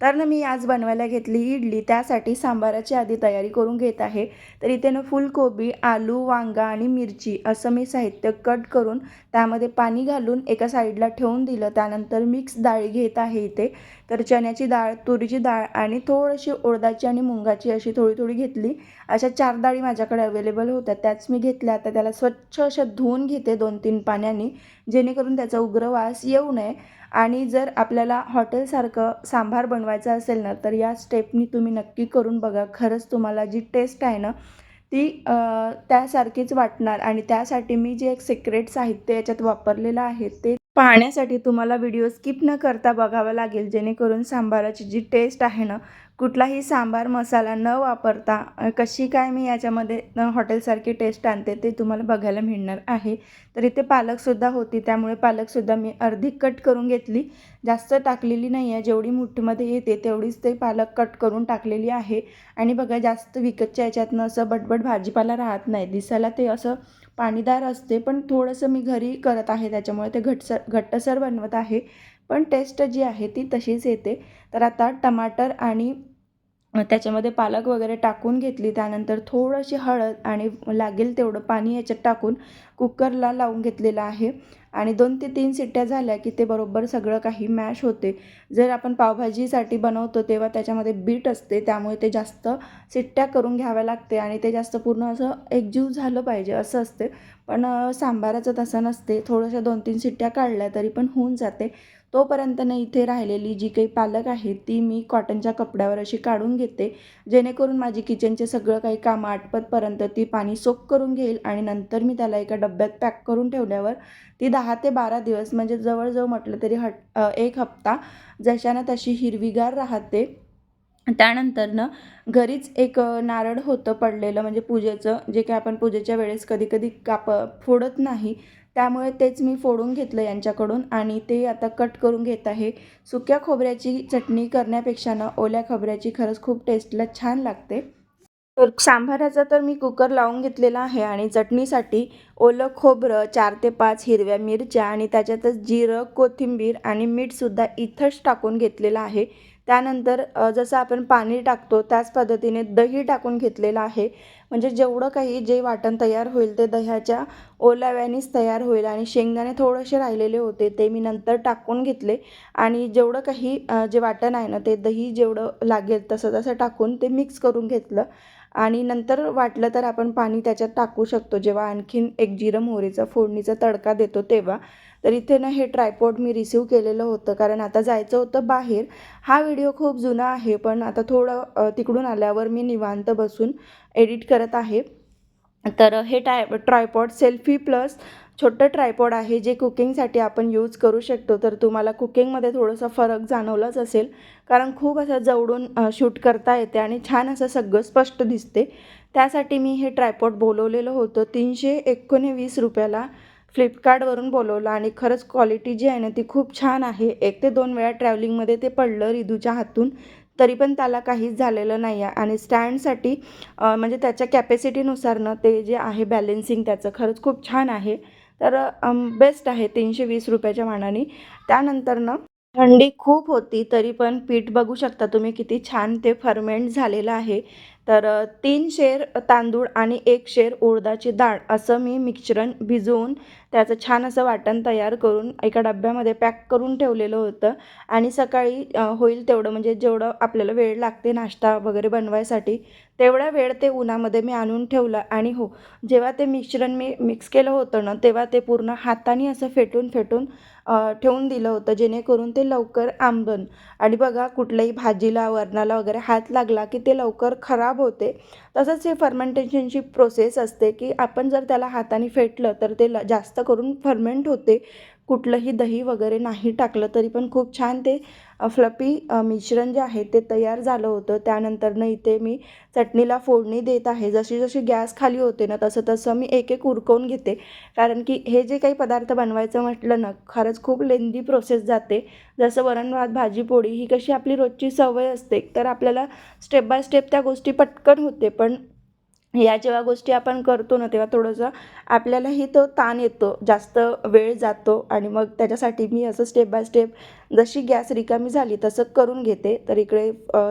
तर ना मी आज बनवायला घेतली इडली त्यासाठी सांबाराची आधी तयारी करून घेत आहे. तर इथे ना फुलकोबी आलू वांगा आणि मिरची असं मी साहित्य कट करून त्यामध्ये पाणी घालून एका साईडला ठेवून दिलं. त्यानंतर मिक्स डाळी घेत आहे इथे. तर चण्याची डाळ तुरीची डाळ आणि थोडीशी उडदाची आणि मुंगाची अशी थोडी थोडी घेतली. अशा चार डाळी माझ्याकडे अवेलेबल होत्या. त्याच मी घेतल्या. आता त्याला स्वच्छ अशा धुवून घेते दोन तीन पाण्याने जेणेकरून त्याचा उग्र वास येऊ नये. आणि जर आपल्याला हॉटेलसारखं सांबार बनवायचं असेल ना तर या स्टेपनी तुम्ही नक्की करून बघा. खरंच तुम्हाला जी टेस्ट आहे ना ती त्यासारखीच वाटणार. आणि त्यासाठी मी जे एक सिक्रेट साहित्य याच्यात वापरलेलं आहे ते पाहण्यासाठी तुम्हाला व्हिडिओ स्किप न करता बघावा लागेल. जेणेकरून सांबाराची जी टेस्ट आहे ना कुठलाही सांबार मसाला न वापरता कशी काय मी याच्यामध्ये हॉटेलसारखी टेस्ट आणते ते तुम्हाला बघायला मिळणार आहे. तर इथे पालकसुद्धा होती त्यामुळे पालकसुद्धा मी अर्धी कट करून घेतली. जास्त टाकलेली नाही आहे जेवढी मुठमध्ये येते तेवढीच ते पालक कट करून टाकलेली आहे. आणि बघा जास्त विकतच्या याच्यातनं असं बटबट भाजीपाला राहत नाही. दिसायला ते असं पाणीदार असते पण थोडंसं मी घरी करत आहे त्याच्यामुळे ते घटसर घट्टसर बनवत आहे. पण टेस्ट जी आहे ती तशीच येते. तर आता टमाटर आणि त्याच्यामध्ये पालक वगैरे टाकून घेतली. त्यानंतर थोडीशी हळद आणि लागेल तेवढं पाणी याच्यात टाकून कुकरला लावून घेतलेलं आहे. आणि दोन ते तीन सिट्ट्या झाल्या की ते बरोबर सगळं काही मॅश होते. जर आपण पावभाजीसाठी बनवतो तेव्हा त्याच्यामध्ये बीट असते त्यामुळे ते जास्त सिट्ट्या करून घ्याव्या लागते आणि ते जास्त पूर्ण असं एकजीव झालं पाहिजे असं असते. पण सांबाराचं तसं नसते. थोडंसं दोन तीन सिट्ट्या काढल्या तरी पण होऊन जाते. तोपर्यंत ना इथे राहिलेली जी काही पालक आहे ती मी कॉटनच्या कपड्यावर अशी काढून घेते. जेणेकरून माझी किचनचे सगळं काही कामं आटपतपर्यंत ती पाणी सोक करून घेईल आणि नंतर मी त्याला एका डब्यात पॅक करून ठेवल्यावर ती दहा ते बारा दिवस म्हणजे जवळजवळ म्हटलं तरी हट एक हप्ता जशानं तशी हिरवीगार राहते. त्यानंतरनं घरीच एक नारळ होतं पडलेलं म्हणजे पूजेचं जे काय आपण पूजेच्या वेळेस कधी कधी काप फोडत नाही त्यामुळे तेच मी फोडून घेतलं यांच्याकडून आणि ते आता कट करून घेत आहे. सुक्या खोबऱ्याची चटणी करण्यापेक्षा ना ओल्या खोबऱ्याची खरंच खूप टेस्टला छान लागते. तर सांभाराचा तर मी कुकर लावून घेतलेला आहे आणि चटणीसाठी ओलं खोबरं चार ते पाच हिरव्या मिरच्या आणि त्याच्यातच जिरं कोथिंबीर आणि मीठसुद्धा इथंच टाकून घेतलेलं आहे. त्यानंतर जसं आपण पाणी टाकतो त्याच पद्धतीने दही टाकून घेतलेलं आहे. म्हणजे जेवढं काही जे वाटण तयार होईल ते दह्याच्या ओलाव्यानेच तयार होईल आणि शेंगदाणे थोडेसे राहिलेले होते ते मी नंतर टाकून घेतले. आणि जेवढं काही जे वाटण आहे ना ते दही जेवढं लागेल तसं तसं टाकून ते मिक्स करून घेतलं. आणि नंतर वाटलं तर आपण पाणी त्याच्यात टाकू शकतो. जेव्हा आणखीन एक जिरं मोहरीचा फोडणीचा तडका देतो तेव्हा. तर इथे ना हे ट्रायपॉड मी रिसीव केलेलं होतं. कारण आता जायचं होतं बाहेर. हा व्हिडिओ खूप जुना आहे पण आता थोडं तिकडून आल्यावर मी निवांत बसून एडिट करत आहे. तर हे टाय ट्रायपॉड सेल्फी प्लस छोटं ट्रायपॉड आहे जे कुकिंगसाठी आपण यूज करू शकतो. तर तुम्हाला कुकिंगमध्ये थोडंसं फरक जाणवलाच असेल. कारण खूप असं जवळून शूट करता येते आणि छान असं सगळं स्पष्ट दिसते. त्यासाठी मी हे ट्रायपॉड बोलवलेलं होतं तीनशे एकोणवीस रुपयाला. फ्लिपकार्टवरून बोलवलं आणि खरंच क्वालिटी जी आहे ना ती खूप छान आहे. एक ते दोन वेळा ट्रॅव्हलिंगमध्ये ते पडलं रिदूच्या हातून तरी पण त्याला काहीच झालेलं नाही आहे आणि स्टँडसाठी म्हणजे त्याच्या कॅपॅसिटीनुसारनं ते जे आहे बॅलेन्सिंग त्याचं खरंच खूप छान आहे. तर बेस्ट आहे तीनशे वीस रुपयाच्या मानाने. त्यानंतरनं थंडी खूप होती तरी पण पीठ बघू शकता तुम्ही किती छान ते फर्मेंट झालेलं आहे. तर तीन शेर तांदूळ आणि एक शेर उडदाची डाळ असं मी मिश्रण भिजवून त्याचं छान असं वाटण तयार करून एका डब्यामध्ये पॅक करून ठेवलेलं होतं. आणि सकाळी होईल तेवढं म्हणजे जेवढं आपल्याला वेळ लागते नाश्ता वगैरे बनवायसाठी तेवढा वेळ ते उन्हामध्ये मी आणून ठेवलं. आणि हो जेव्हा ते मिश्रण मी मिक्स केलं होतं ना तेव्हा ते पूर्ण हाताने असं फेटून फेटून ठेवून दिलं होतं जेणेकरून ते लवकर आंबन. आणि बघा कुठल्याही भाजीला वरणाला वगैरे हात लागला की ते लवकर खराब होते. तसंच हे फर्मेंटेशनची प्रोसेस असते की आपण जर त्याला हाताने फेटलं तर ते ल जास्त करून फर्मेंट होते. कुठलंही दही वगैरे नाही टाकलं तरी पण खूप छान ते फ्लपी मिश्रण जे आहे ते तयार झालं होतं. त्यानंतरनं इथे मी चटणीला फोडणी देत आहे. जशी जशी गॅस खाली होते ना तसं तसं मी एक एक उरकवून घेते. कारण की हे जे काही पदार्थ बनवायचं म्हटलं ना खरंच खूप लेंदी प्रोसेस जाते. जसं वरण भात भाजी पोळी ही कशी आपली रोजची सवय असते तर आपल्याला स्टेप बाय स्टेप त्या गोष्टी पटकन होते. पण या जेव्हा गोष्टी आपण करतो ना तेव्हा थोडंसं आपल्यालाही तो ताण येतो. जास्त वेळ जातो आणि मग त्याच्यासाठी मी असं स्टेप बाय स्टेप जशी गॅस रिकामी झाली तसं करून घेते. तर इकडे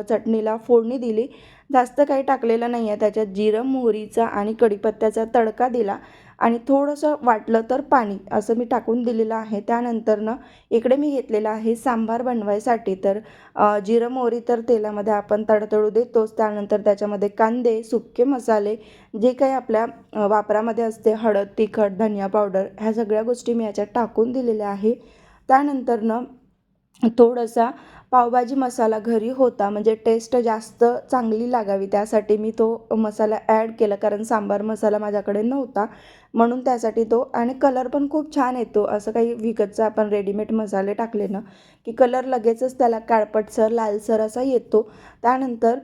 चटणीला फोडणी दिली. जास्त काही टाकलेलं नाही आहे त्याच्यात जिरं मोहरीचा आणि कढीपत्त्याचा तडका दिला. आणि थोडंसं वाटलं तर पाणी असं मी टाकून दिलेलं आहे. त्यानंतरनं इकडे मी घेतलेलं आहे सांबार बनवायसाठी. तर जिरं मोहरी तर तेलामध्ये आपण तडतडू देतोच. त्यानंतर त्याच्यामध्ये कांदे सुके मसाले जे काही आपल्या वापरामध्ये असते हळद तिखट धनिया पावडर ह्या सगळ्या गोष्टी मी याच्यात टाकून दिलेल्या आहे. त्यानंतरनं थोडासा पावभाजी मसाला घरी होता म्हणजे टेस्ट जास्त चांगली लागावी त्यासाठी मी तो मसाला ॲड केला कारण सांबार मसाला माझ्याकडे नव्हता म्हणून त्यासाठी तो आणि कलर पण खूप छान येतो असं काही विकतचा आपण रेडीमेड मसाले टाकले ना की कलर लगेचच त्याला काळपटसर लालसर असा येतो. त्यानंतर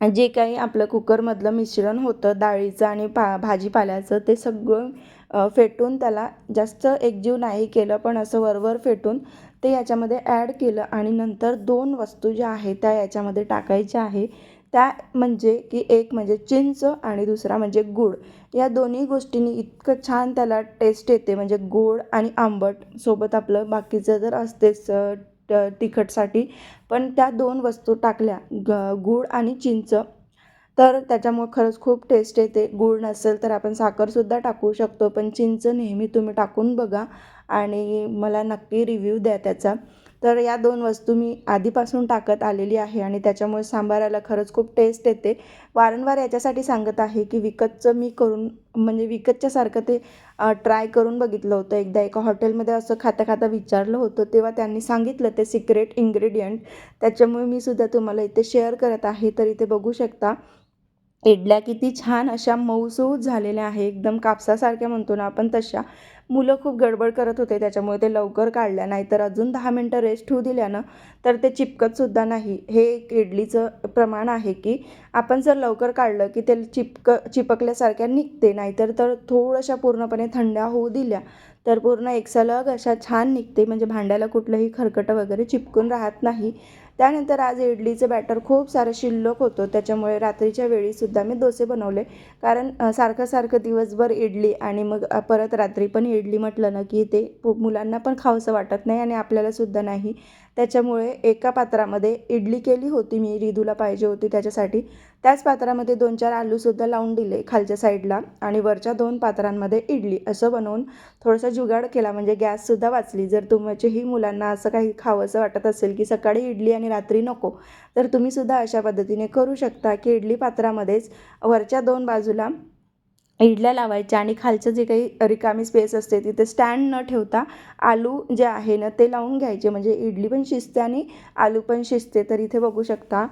जे काही आपलं कुकरमधलं मिश्रण होतं डाळीचं आणि पा भाजीपाल्याचं ते सगळं फेटून त्याला जास्त एकजीव नाही केलं पण असं वरवर फेटून ते याच्यामध्ये ॲड केलं आणि नंतर दोन वस्तू ज्या आहेत त्या याच्यामध्ये टाकायच्या आहे. त्या म्हणजे की एक म्हणजे चिंच आणि दुसरा म्हणजे गूळ. या दोन्ही गोष्टींनी इतकं छान त्याला टेस्ट येते म्हणजे गोड आणि आंबट सोबत आपलं बाकीचं जर असतेच ट- तिखटसाठी. पण त्या दोन वस्तू टाकल्या ग गूळ आणि चिंच. तर त्याच्यामुळं खरंच खूप टेस्ट येते. गूळ नसेल तर आपण साखरसुद्धा टाकू शकतो पण चिंच नेहमी तुम्ही टाकून बघा. आणि मला नक्की रिव्ह्यू द्या त्याचा. तर या दोन वस्तू मी आधीपासून टाकत आलेली आहे आणि त्याच्यामुळे सांबाराला खरंच खूप टेस्ट येते. वारंवार याच्यासाठी सांगत आहे की विकतचं मी करून म्हणजे विकतच्यासारखं ते ट्राय करून बघितलं होतं. एकदा एका हॉटेलमध्ये असं खाता खाता विचारलं होतं तेव्हा त्यांनी सांगितलं ते सिक्रेट इन्ग्रेडियंट त्याच्यामुळे मी सुद्धा तुम्हाला इथे शेअर करत आहे तर इथे बघू शकता. इडल्या किती छान अशा मऊसूत झालेल्या आहे एकदम कापसासारख्या म्हणतो ना आपण तशा. मुलं खूप गडबड करत होते त्याच्यामुळे ते लवकर काढल्या. नाहीतर अजून दहा मिनटं रेस्ट होऊ दिल्यानं तर ते चिपकतसुद्धा नाही. हे एक इडलीचं प्रमाण आहे की आपण जर लवकर काढलं की ते चिपक चिपकल्यासारख्या निघते. नाहीतर तर थोड्याशा पूर्णपणे थंड्या होऊ दिल्या. तर पूर्ण एक सलग अशा छान निघते. म्हणजे भांड्याला कुठलंही खरकटं वगैरे चिपकून राहत नाही. त्यानंतर आज इडलीचं बॅटर खूप सारं शिल्लक होतं. त्याच्यामुळे रात्रीच्या वेळीसुद्धा मी डोसे बनवले. कारण सारखं सारखं दिवसभर इडली आणि मग परत रात्री पण इडली म्हटलं ना की ते मुलांना पण खावंसं वाटत नाही आणि आपल्यालासुद्धा नाही. त्याच्यामुळे एका पात्रामध्ये इडली केली होती मी रिदूला पाहिजे होती त्याच्यासाठी. त्याच पात्रामध्ये दोन चार आलूसुद्धा लावून दिले खालच्या साईडला आणि वरच्या दोन पात्रांमध्ये इडली असं बनवून थोडासा जुगाड केला. म्हणजे गॅससुद्धा वाचली. जर तुमच्याही मुलांना असं काही खावंसं वाटत असेल की सकाळी इडली आणि रात्री नको तर तुम्हीसुद्धा अशा पद्धतीने करू शकता की इडली पात्रामध्येच वरच्या दोन बाजूला इडल्या लावायच्या आणि खालचं जे काही रिकामी स्पेस असते तिथे स्टँड न ठेवता आलू जे आहे ना ते लावून घ्यायचे. म्हणजे इडली पण शिजते आणि आलू पण शिजते. तर इथे बघू शकता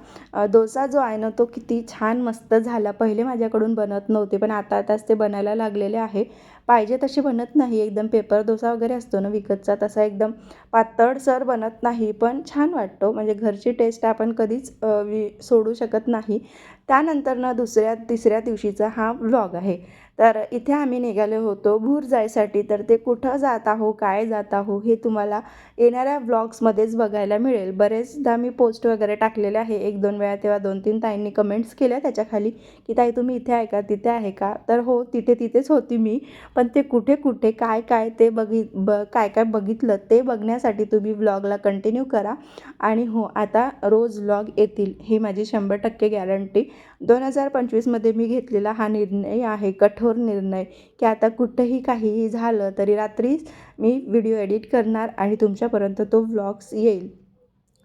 डोसा जो आहे ना तो किती छान मस्त झाला. पहिले माझ्याकडून बनत नव्हते पण आता आताच ते बनायला लागलेले आहे. पाहिजे तशी बनत नाही. एकदम पेपर डोसा वगैरे असतो ना विकतचा तसा एकदम पातळसर बनत नाही पण छान वाटतो. म्हणजे घरची टेस्ट आपण कधीच वि सोडू शकत नाही. त्यानंतर ना दुसऱ्या तिसऱ्या दिवशीचा हा व्लॉग आहे. तर इथे आम्ही निघालो होतो. भूर जायसाठी तर ते कुठं जात आहो काय जात आहो हे तुम्हाला येणाऱ्या व्लॉग्समध्येच बघायला मिळेल. बरेचदा मी पोस्ट वगैरे टाकलेले आहे. एक दोन वेळा तेव्हा दोन तीन ताईंनी कमेंट्स केल्या त्याच्याखाली की ताई तुम्ही इथे आहे का? तिथे आहे का? तर हो तिथे तिथेच होती मी. पण ते कुठे कुठे काय काय ते बघि ब काय काय बघितलं ते बघण्यासाठी तुम्ही व्लॉगला कंटिन्यू करा. आणि हो आता रोज व्लॉग येतील ही माझी शंभर टक्के गॅरंटी दोन हजार पंचवीसमध्ये मी घेतलेला हा निर्णय आहे कठोर. निर्णय की आता कुठंही काहीही झालं तरी रात्रीच मी व्हिडिओ एडिट करणार आणि तुमच्यापर्यंत तो व्लॉग्स येईल.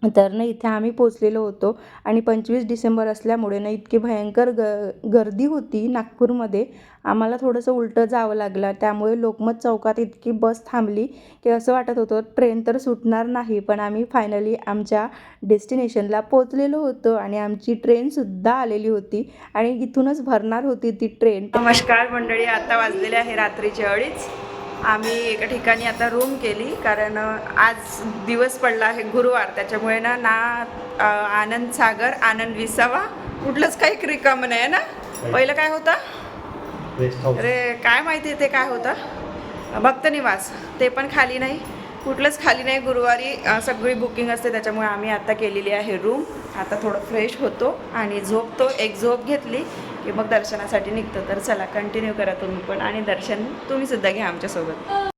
तर ना इथे आम्ही पोचलेलो होतो आणि पंचवीस डिसेंबर असल्यामुळे ना इतकी भयंकर ग गर्दी होती नागपूरमध्ये. आम्हाला थोडंसं उलटं जावं लागलं. त्यामुळे लोकमत चौकात इतकी बस थांबली की असं वाटत होतं ट्रेन तर सुटणार नाही पण आम्ही फायनली आमच्या डेस्टिनेशनला पोचलेलो होतो आणि आमची ट्रेनसुद्धा आलेली होती आणि इथूनच भरणार होती ती ट्रेन नमस्कार मंडळी आता वाजलेली आहे रात्रीच्या अडीच. आम्ही एका ठिकाणी आता रूम केली कारण आज दिवस पडला आहे गुरुवार. त्याच्यामुळे ना ना आनंद सागर आनंद विसावा कुठलंच काही रिकामं नाही ना? पहिलं काय होतं? अरे काय माहिती ते काय होतं? भक्त निवास. ते पण खाली नाही. कुठलंच खाली नाही. गुरुवारी सगळी बुकिंग असते त्याच्यामुळे आम्ही आता केलेली आहे रूम आता थोडं फ्रेश होतो आणि झोपतो. एक झोप घेतली की मग दर्शनासाठी निघतो. तर चला कंटिन्यू करा तुम्ही पण आणि दर्शन तुम्ही सुद्धा घ्या आमच्यासोबत.